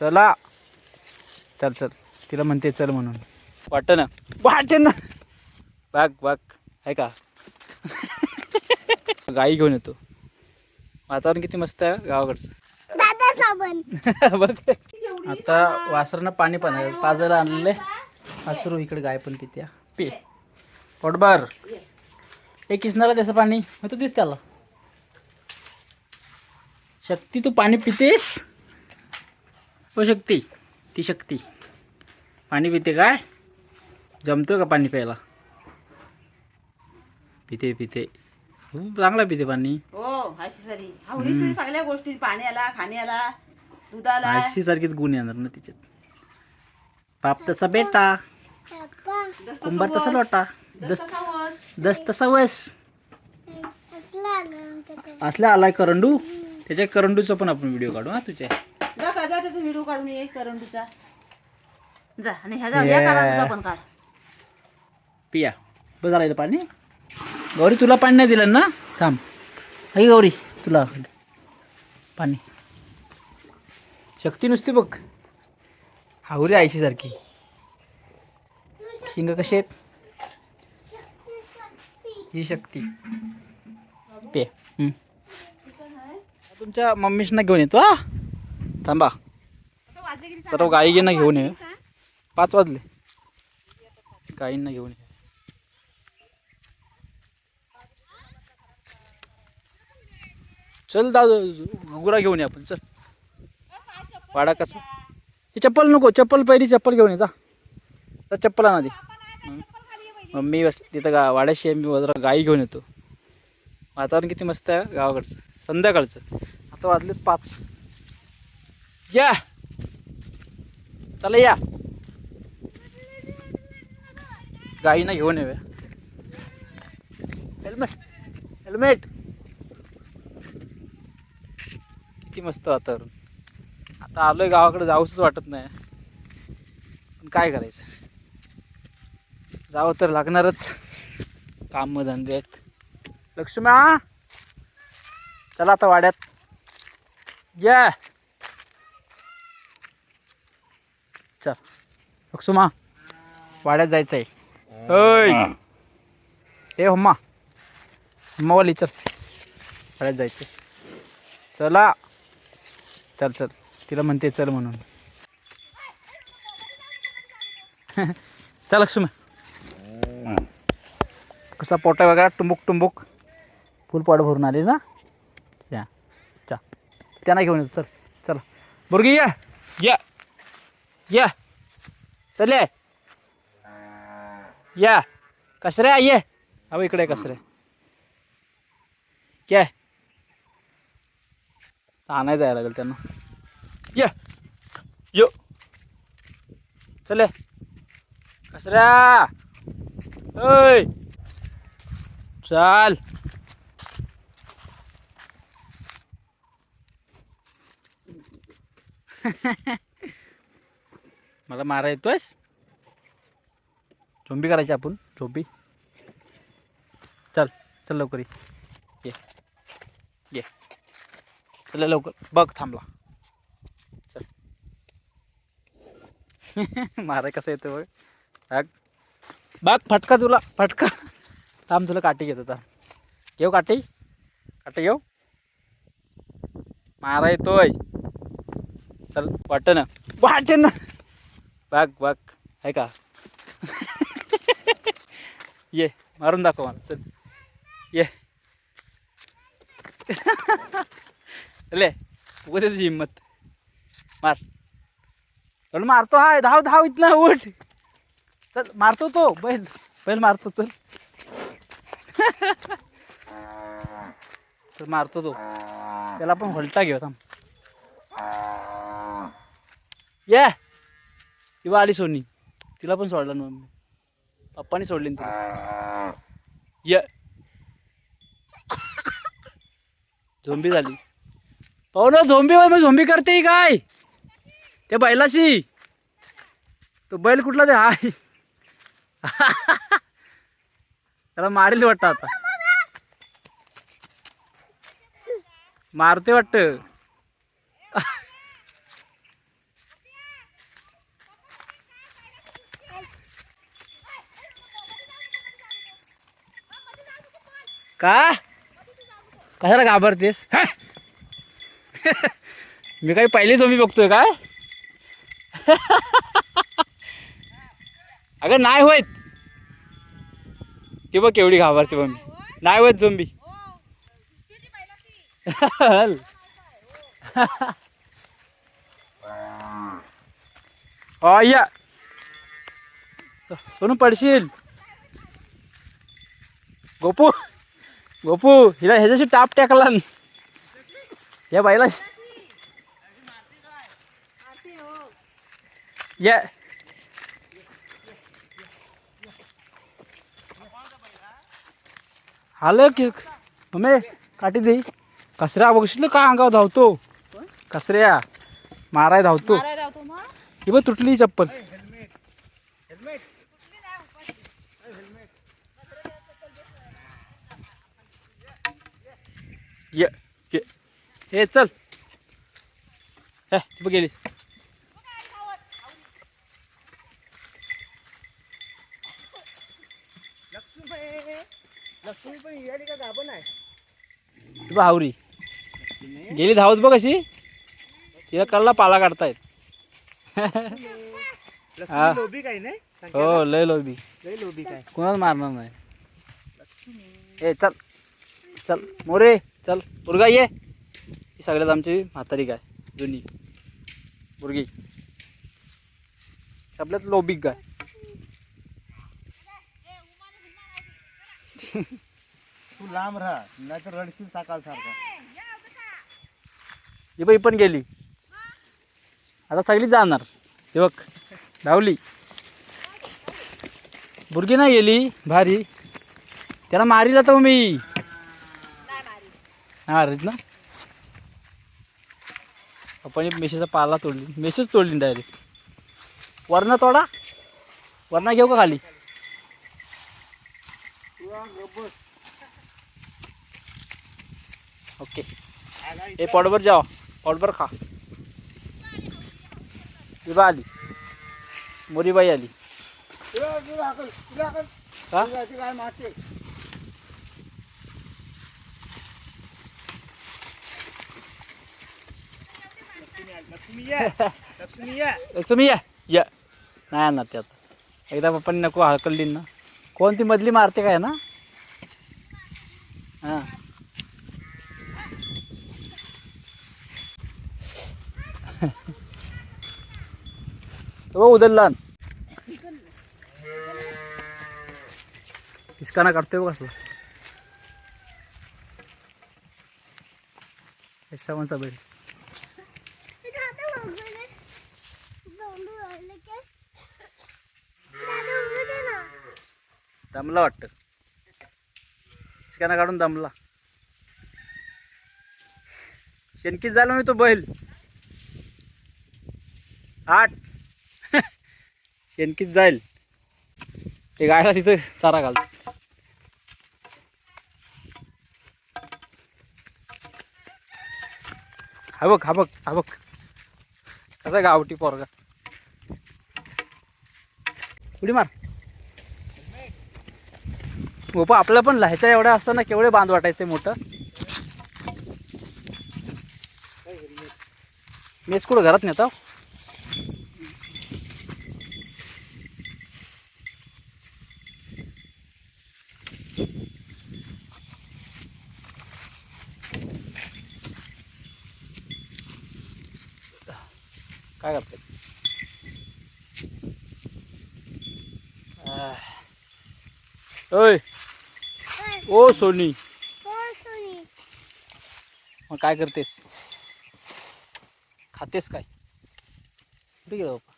चला. चल चल. तिला म्हणते चल म्हणून. वाटत ना वाटत ना बाग बाग आहे का? गाई घेऊन येतो. वातावरण किती मस्त आहे गावाकडचं. बघ. आता वासरानं पाणी पण आहे पाजायला आणलेलं आहे वासरू इकडे गाय पण पित्या पे. पोटबार हे किसणारा त्याचं पाणी. मग तू दिस त्याला. शक्ती तू पाणी पितेस? हो शक्ती ती शक्ती. पाणी पिते काय? जमतो का पाणी प्यायला? पिते पिते. खूप चांगला पिते पाणी. हो अशी सरी. सगळ्या गोष्टी. पाण्याला खाण्याला दुधाला. अशी सारखीच गुण येणार ना तिच्यात. बाप तसा बेटा. कुंभार तसा लोटा. दस दस तसा वस. असला आलाय करंडू. त्याच्या करंडूचा पण आपण व्हिडिओ काढू हा तुझ्या. जा त्याचा व्हिडिओ काढून ये करंडूचा. जा आणि ह्या जा या करंडूचा पण काढ. पिया. बस झालं पाणी. गौरी तुला पाणी नाही दिलं ना? थांब. आई गौरी तुला पाणी. शक्ती नुसती बघ. हावरी आयशी सारखी. शिंग कशी आहेत? ही शक्ती. पे. तुमच्या मम्मीशना घेऊन येतो हा? थांबा. तर गाईना घेऊन ये. पाच वाजले. गाईंना घेऊन ये. चल दादा गुरा घेऊन ये आपण चल. वाडा कसा? हे चप्पल नको चप्पल पहिली चप्पल घेऊन ये जा. चप्पल आणा दे. मम्मी बस तिथं गा वाड्याशी मी जरा गाई घेऊन येतो. वातावरण किती मस्त आहे गावाकडचं. संध्याकाळचं. आता वाजलेत पाच. या चला या. गाईना घेऊन येऊया. हेल्मेट हेल्मेट किती मस्त वातावरण. आता आलोय गावाकडे जाऊच वाटत नाही. पण काय करायचं? जावं तर लागणारच. काम धंदे आहेत. लक्ष्म्या चला आता वाड्यात. या चल. लक्ष्मा वाड्यात जायचं आहे होय ए होम्मा. होम्मावाली चल. वाड्यात जायचं चला. चल चल. तिला म्हणते चल म्हणून. चल लक्ष्मी. कसा पोटा वगैरे टुंबुक टुंबुक. फुल पोट भरून आली ना? या. चा. त्यांना घेऊन येतो चल. चला. बुरगी या. या. या चल या कसरे ये अहो इकडे कसरे काय आणायला जायला लागेल त्यांना या यो चले कसऱ्या ओय चाल मला मारा येतोयस? झोंबी करायची आपण झोंबी. चल चल लवकर ये. ये चल लवकर बघ थांबला. चल. मारा कसं येतं बघ. बघ. फटका तुला फटका. थांब तुला काठी घेत होता घेऊ काठी? काठी घेऊ? मारा येतोय. चल वाट ना वाट ना आहे का? ये मारून दाखव मला चल. ये. ले उद्या तुझी हिंमत. मार. चल मारतो हाय. धाव धाव इथनं उठ. चल मारतो तो. बैल. बैल मारतो चल. चल मारतो तो. त्याला पण हलटा घेऊ थांब. ये. किंवा आली सोनी. तिला पण सोडलं ना मम्मी. पप्पानी सोडली ना तिला. ये झोंबी झाली. पाहू ना झोंबी मग झोंबी करते काय? त्या बैलाशी. तो बैल कुठला ते? हाय. त्याला मारेल वाटतं आता. मारते वाटतं. का? कशाला घाबरतेस? मी काही पहिली झोंबी बघतोय काय अगं नाही होत. ती बघ केवढी घाबरते बघ मी. नाही होत झोंबी अय्या सोनू पडशील. गोपू. गोपू हिला ह्याच्याशी टाप टाकला. या बाईला या. आलं की मम्मी काठी दे. कसऱ्या बघशील का अंगावर धावतो? कसऱ्या माराय धावतो. ही बघ तुटली चप्पल. ये ये. हे चल. हे बघ गेली लक्ष्मी पण का आहे बघ हावरी. गेली धावत बघ अशी. तिला कळला पाला काढतायत. हा. लोभी काय नाही? हो लय लोबी लय लोभी काय? कुणाला मारणार नाही? ए चल. चल. मोरे. चल मुरगा ये. ही सगळ्यात आमची म्हातारी गाय जुनी. मुरगी सगळ्यात लोबिक गाय. तू लांब राहा नाहीतर रडशील सकाळ सारखा ही बाई पण गेली. आता सगळी जाणार. हे बघ धावली. बुरगी नाही गेली भारी. त्याला मारीला तर मी. हा मारीत ना. आपण मेशीचा पाला तोडली. मेशीच तोडली डायरेक्ट वरणा तोडा. वरणा घेऊ का खाली? ओके. ए पोटभर जाओ पोटभर खा. इबा आली. मोरीबाई आली. हा? लक्ष्मी या लक्ष्मी या. लक्ष्मी या या नाही आणणार ते आता. एकदा पप्पांनी नको हळकल्ली ना. कोणती मधली मारते काय ना? हां. उदलला इसकाना काढतोय बघ कसला यशवंतचा बैल. दमला वाटतं. शिकाना काढून दमला. शेणकीत झाला मी तो बैल. आठ. शेणकीत जाईल. ते गायला तिथं चारा घाल हा बघ हा बघ हा बघ कसा गावठी पोरगा. उडी मार. बापा आपल्या पण लहायच्या एवढ्या असताना केवढे बांध वाटायचे मोठं? मेस कुठं घरात नेता? काय करतात ओय. ओ सोनी. मग काय करतेस? खातेस काय? कुठे गेलो बाप्पा?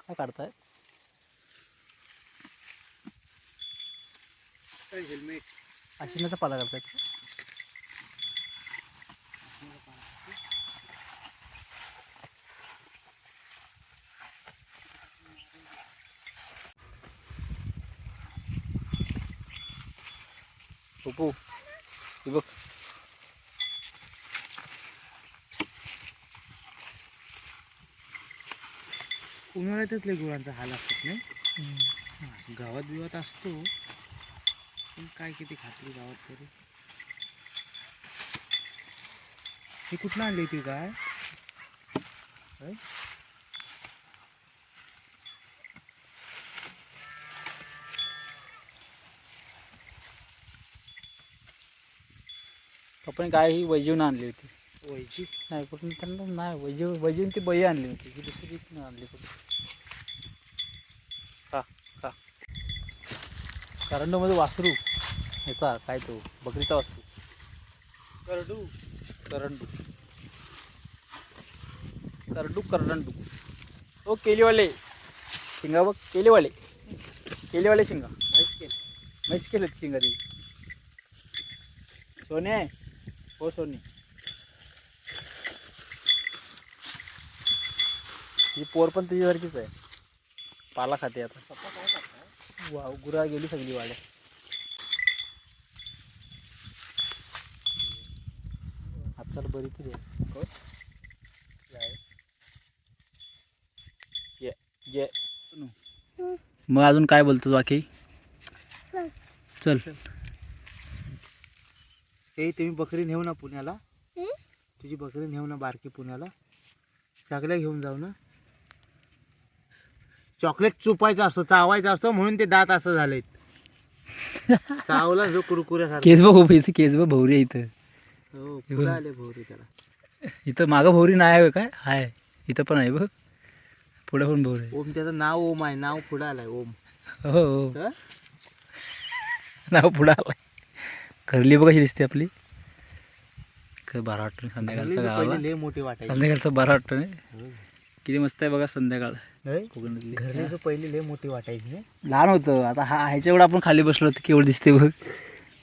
काय काढताय? हेल्मेट आशिनाचा पाला करताय पप्पू हे बघ. उन्हाळ्यातच लय गुरांचा हाल असतात नाही? गावात बिवात असतो पण काय किती खात्री गावात तरी. ही कुठनं आणली होती काय आपण काय ही वैजीवून आणली होती. वयची नाही कुठून त्यांना नाही वैजीव वैजीवून ती बई आणली होती. ही दुसरी आणली कुठून का का करंडमध्ये वासरू. ह्याचा काय तो बकरीचा वासरू. करडू करंडू. करडू करडंडू ओ केलीवाले. शिंगा बघ केलीवाले. केलीवाले शिंगा. म्हैस केले. म्हैस केलेत शिंगा ती. सोने. हो सोनी ही पोर पण तुझ्यासारखीच आहे. पाला खाते आता. वाव गुरा गेली सगळी वाड्या. आजकाल बरी तरी आहे हो? ये ये. मग अजून काय बोलतो बाकी? चल. ते तुम्ही बकरी नेऊ ना पुण्याला? तुझी बकरी नेऊ ना बारकी पुण्याला. सगळ्या घेऊन जाऊ ना. चॉकलेट चुपायचा असतो चावायचा असतो म्हणून ते दात असं झालेत. चावला जो कुरकुऱ्यासारखा केस बघ इथं केस बघ भौरी आहे इथं. हो आले भोवरी त्याला? इथं मागं भौरी नाही आहे काय? आहे इथं पण आहे बघ. पुढं पण भौरी आहे. ओम त्याचं नाव ओम आहे. नाव पुढं आलंय ओम. हो हो. हं? नाव पुढं आलाय. घरली बघ कशी दिसते आपली. काय बरं वाटतं संध्याकाळचं तर गावाला लय मोठी वाटायची. संध्याकाळचं बरं वाटतं नाही. किती मस्त आहे बघा संध्याकाळ? कोकणातली. घरली तर पहिले लय मोठी वाटायची लहान होतं. आता हा ह्याच्या एवढं आपण खाली बसलो होतो केवढं दिसते बघ.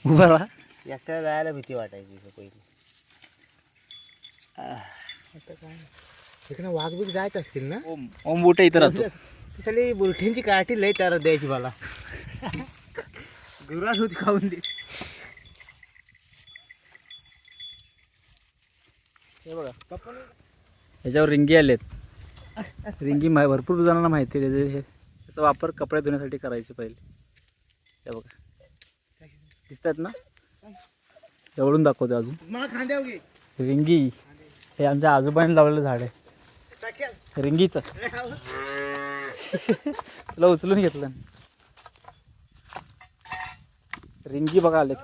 उभा राहा. एकट्याला जायला भीती वाटायची इथं पहिली. आता काय इकडे वाघ बिग जायत असतील ना? ओम ओम बोटे इथं राहतो. तिथली बुरठ्यांची काठी लय त्याला द्यायची मला. गुराड होती खाऊन दे. हे बघा. ह्याच्यावर रिंगी आलेत. रिंगी मा भरपूर जणांना माहिती आहे त्याचे हे त्याचा वापर कपडे धुण्यासाठी करायचे पहिले. हे बघा. दिसतात ना? एवढून दाखवते अजून. रिंगी. हे आमच्या आजोबांनी लावलेलं झाड आहे. रिंगीचं. तुला उचलून घेतलं रिंगी बघा आलेत.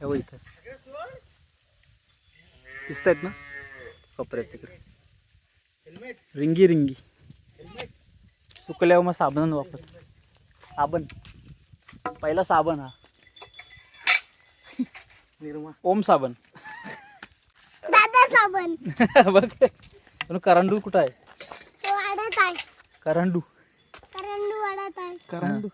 हे बघ इथं. दिसत आहेत ना कपड्यात तिकडे. रिंगी रिंगी. सुकल्यावर मग साबण वापर साबण. पहिला साबण हा. निर्मा. ओम साबण. दादा साबण. बघ. पण करंडू कुठं आहे. करंडू. करंडू वाढत आहे. करंडू.